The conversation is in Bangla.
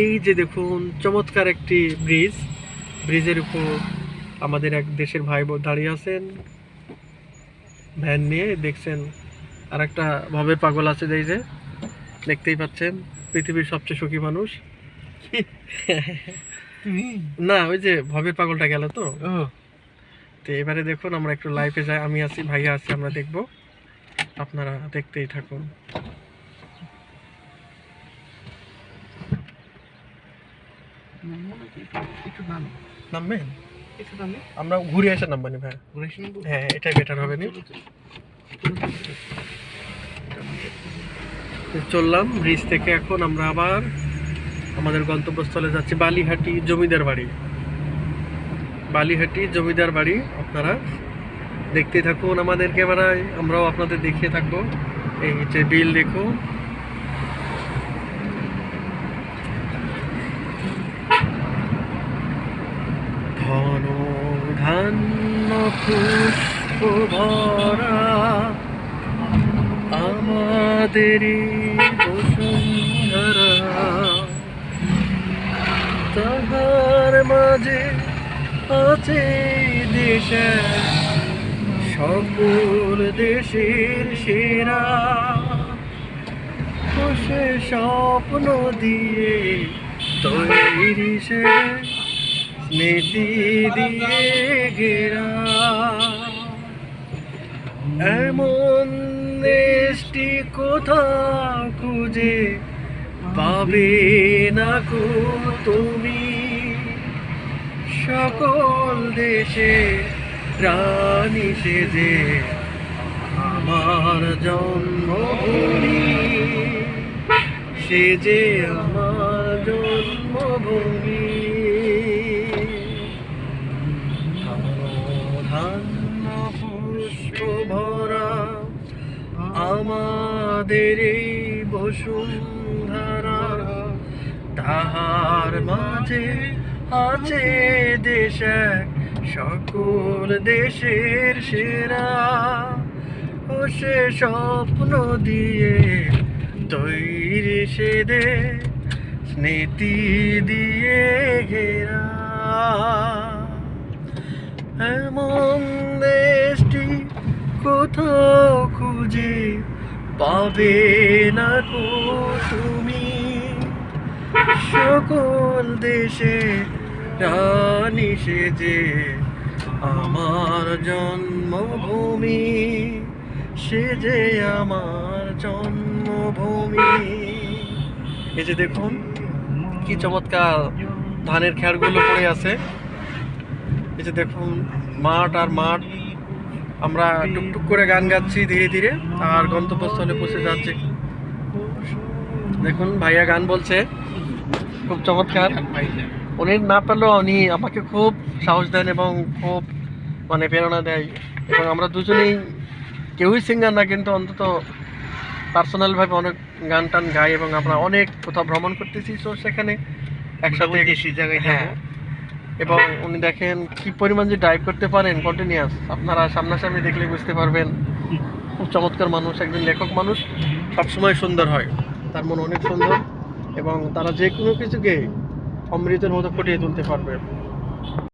এই যে দেখুন চমৎকার একটি ব্রিজ। ব্রিজের উপর আমাদের এক দেশের ভাই বোন দাঁড়িয়ে আছেন। ভ্যান নিয়ে দেখছেন আর একটা ভবের পাগল আছে যে এই যে দেখতেই পাচ্ছেন পৃথিবীর সবচেয়ে সুখী মানুষ। না ওই যে ভবের পাগলটা গেল তো। তো এবারে দেখুন আমরা একটু লাইফে যাই আমি আছি ভাইয়া আছি আমরা দেখব। আপনারা দেখতেই থাকুন। একটু নাম? নামবেন একটু নামে। আমরা ঘুরে এসে নামবানি ভাই। হ্যাঁ এটাই বেটার হবে নি? চললাম ব্রিজ থেকে এখন আমরা আবার আমাদের গন্তব্যস্থলে যাচ্ছি বালিহাটি জমিদার বাড়ি। বালিহাটি জমিদার বাড়ি আপনারা দেখতে থাকুন আমাদের ক্যামেরায় আমরাও আপনাদের দেখিয়ে থাকব। এই যে বিল দেখুন। ধান্য পুষ্প ভরা আমাদের তাহার মাঝে আছে দেশে সকল দেশের সেরা। সে স্বপ্ন দিয়ে তৈরি সে স্মৃতি দিয়ে ঘেরা এমন দেশটি কোথাও খুঁজে পাবে না কো তুমি। সকল দেশে রানী সেজে আমার জন্মভূমি। সে যে আমার জন্মভূমি। আমাদের এই বসুন্ধরা তাহার মাঝে আছে দেশ সকল দেশের সেরা। ও সে স্বপ্ন দিয়ে তৈরি সে দে স্মৃতি দিয়ে ঘেরা। এমন দেশটি কোথাও খুঁজে পাবে না কো তুমি। সকল দেশে রানী সেজে আমার জন্মভূমি সে যে আমার জন্মভূমি। এই যে দেখুন, কি চমৎকার ধানের খেরগুলো পড়ে আছে। এই যে দেখুন, মাঠ আর মাঠ আমরা টুকটুক করে গান গাচ্ছি ধীরে ধীরে আর গন্তব্যস্থলে পৌঁছে যাচ্ছি। দেখুন ভাইয়া গান বলছে। খুব চমৎকার। উনি না পারলেও উনি আমাকে খুব সাহস দেন এবং খুব মানে প্রেরণা দেয়। এবং আমরা দুজনেই কেউই সিঙ্গার না কিন্তু অন্তত পার্সোনালভাবে অনেক গান টান গাই এবং আমরা অনেক কোথাও ভ্রমণ করতেছি। তো সেখানে একসাথে জায়গায় হ্যাঁ। এবং উনি দেখেন কি পরিমাণ যে ড্রাইভ করতে পারেন কন্টিনিউয়াস আপনারা সামনাসামনি দেখলে বুঝতে পারবেন। খুব চমৎকার মানুষ, একজন লেখক মানুষ। সবসময় সুন্দর হয়। তার মন অনেক সুন্দর এবং তারা যে কোনো কিছুকে অমৃতের মতো ফুটিয়ে তুলতে পারবে।